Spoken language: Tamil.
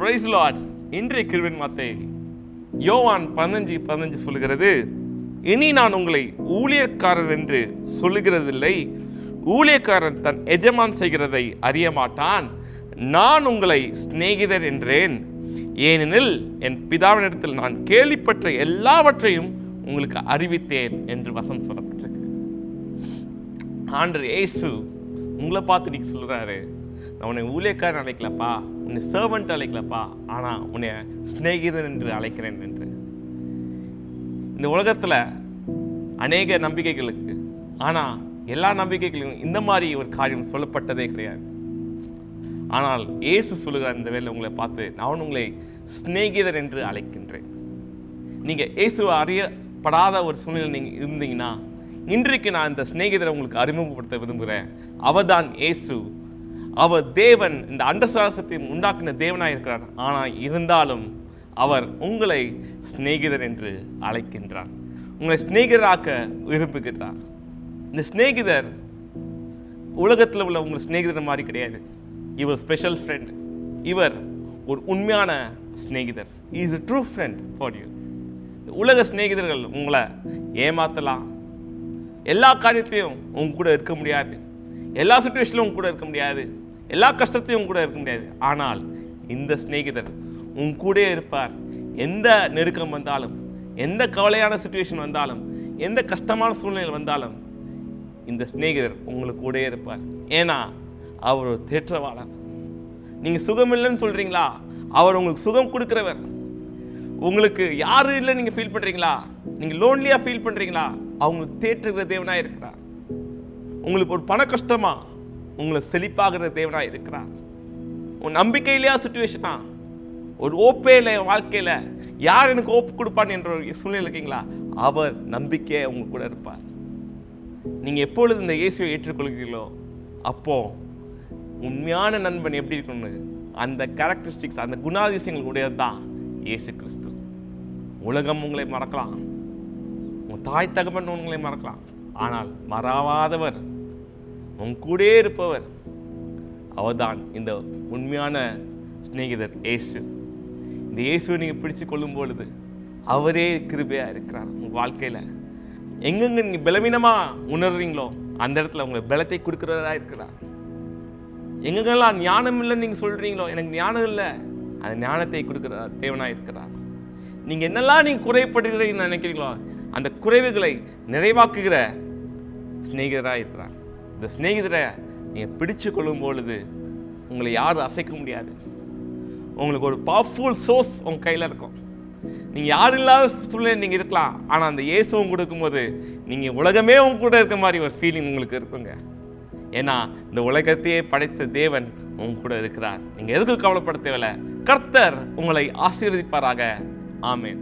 பிரைஸ் லார்ட் இன்றைய கிருவின் வார்த்தை யோவான் பதினஞ்சு பதினஞ்சு சொல்லுகிறது இனி நான் உங்களை ஊழியக்காரர் என்று சொல்லுகிறதில்லை. ஊழியக்காரன் தன் எஜமான் செய்கிறதை அறிய மாட்டான் நான் உங்களை சிநேகிதர் என்றேன். ஏனெனில் என் பிதாவினிடத்தில் நான் கேள்விப்பட்ட எல்லாவற்றையும் உங்களுக்கு அறிவித்தேன் என்று வசம் சொல்லப்பட்டிருக்கு. ஆண்டு ஏசு உங்களை பார்த்து நீங்கள் சொல்கிறாரு நான் உன்னை ஊழியக்காரன் அழைக்கலப்பா உன்னை சர்வெண்ட் அழைக்கலப்பா ஆனால் உன்னை சிநேகிதன் என்று அழைக்கிறேன் என்று. இந்த உலகத்தில் அநேக நம்பிக்கைகளுக்கு ஆனால் எல்லா நம்பிக்கைகளுக்கும் இந்த மாதிரி ஒரு காரியம் சொல்லப்பட்டதே கிடையாது. ஆனால் இயேசு சொல்லுகிற இந்த வேலை உங்களை பார்த்து நான் உங்களை சிநேகிதர் என்று அழைக்கின்றேன். நீங்கள் இயேசுவை அறியப்படாத ஒரு சூழ்நிலை நீங்கள் இருந்தீங்கன்னா இன்றைக்கு நான் இந்த சிநேகிதரை உங்களுக்கு அறிமுகப்படுத்த விரும்புகிறேன். அவதான் இயேசு. அவர் தேவன் இந்த அண்டசாரசத்தை உண்டாக்கின தேவனாக இருக்கிறார். ஆனால் இருந்தாலும் அவர் உங்களை சிநேகிதர் என்று அழைக்கின்றார். உங்களை சிநேகிதராக்க விரும்புகிறார் இந்த சிநேகிதர் உலகத்தில் உள்ள உங்கள் சிநேகிதர் மாதிரி கிடையாது. இவர் ஸ்பெஷல் ஃப்ரெண்ட் இவர் ஒரு உண்மையான சிநேகிதர். Is a true friend for you உலக சிநேகிதர்கள் உங்களை ஏமாற்றலாம் எல்லா காரியத்திலையும் உங்க கூட இருக்க முடியாது. எல்லா சுச்சுவேஷனிலும் உங்க கூட இருக்க முடியாது. எல்லா கஷ்டத்தையும் உங்க கூட இருக்க முடியாது. ஆனால் இந்த சிநேகிதர் உங்க கூடயே இருப்பார். எந்த நெருக்கம் வந்தாலும் எந்த கவலையான சுச்சுவேஷன் வந்தாலும் எந்த கஷ்டமான சூழ்நிலை வந்தாலும் இந்த சிநேகிதர் உங்களுக்கு கூடயே இருப்பார். ஏன்னா அவர் ஒரு தேற்றவாளர். நீங்கள் சுகம் இல்லைன்னு சொல்கிறீங்களா அவர் உங்களுக்கு சுகம் கொடுக்குறவர். உங்களுக்கு யாரும் இல்லை நீங்கள் ஃபீல் பண்ணுறீங்களா நீங்கள் லோன்லியாக ஃபீல் பண்ணுறீங்களா அவங்களுக்கு தேற்றுகிற தேவனாக இருக்கிறார். உங்களுக்கு ஒரு பண கஷ்டமா உங்களை செழிப்பாகிற தேவனாக இருக்கிறார். உன் நம்பிக்கை இல்லையா சுச்சுவேஷனா ஒரு ஓப்பே இல்லை என் வாழ்க்கையில் யார் எனக்கு ஓப்பு கொடுப்பான் என்ற ஒரு சூழ்நிலை இருக்கீங்களா? அவர் நம்பிக்கையை உங்க கூட இருப்பார். நீங்கள் எப்பொழுது இந்த இயேசுவை ஏற்றுக்கொள்கிறீர்களோ அப்போ உண்மையான நண்பன் எப்படி இருக்கணும்னு அந்த கேரக்டரிஸ்டிக்ஸ் அந்த குணாதிசயங்கள் உடையது தான் இயேசு கிறிஸ்து. உலகம் உங்களை மறக்கலாம். உங்கள் தாய் தகப்பன் உங்களை மறக்கலாம். ஆனால் மறவாதவர் உன் கூடயே இருப்பவர். அவர்தான் இந்த உண்மையான சிநேகிதர் இயேசு. இந்த இயேசுவை நீங்கள் பிடிச்சு கொள்ளும் பொழுது அவரே கிருபையாக இருக்கிறார் உங்கள் வாழ்க்கையில். எங்கெங்கே நீங்கள் பலவீனமாக உணர்றீங்களோ அந்த இடத்துல உங்களை பலத்தை கொடுக்குறதா இருக்கிறார். எங்கெங்கெல்லாம் ஞானம் இல்லைன்னு நீங்கள் சொல்கிறீங்களோ எனக்கு ஞானம் இல்லை அந்த ஞானத்தை கொடுக்குறார் தேவனாக இருக்கிறார். நீங்கள் என்னெல்லாம் நீங்கள் குறைப்படுகிறீங்கன்னு நினைக்கிறீங்களோ அந்த குறைவுகளை நிறைவாக்குகிற சிநேகிதராக இருக்கிறார். இந்த சிநேகிதரை நீங்கள் பிடிச்சு கொள்ளும் பொழுது உங்களை யாரும் அசைக்க முடியாது. உங்களுக்கு ஒரு பவர்ஃபுல் சோர்ஸ் உங்கள் கையில் இருக்கும். நீங்கள் யாரும் இல்லாத சூழ்நிலை நீங்கள் இருக்கலாம். ஆனால் அந்த இயேசுவும் கொடுக்கும்போது நீங்கள் உலகமே உங்க கூட இருக்க மாதிரி ஒரு ஃபீலிங் உங்களுக்கு இருக்குங்க. ஏன்னா இந்த உலகத்தையே படைத்த தேவன் உங்க கூட இருக்கிறார். நீங்கள் எதுக்கு கவலைப்பட தேவையில்ல. கர்த்தர் உங்களை ஆசீர்வதிப்பாராக. ஆமேன்.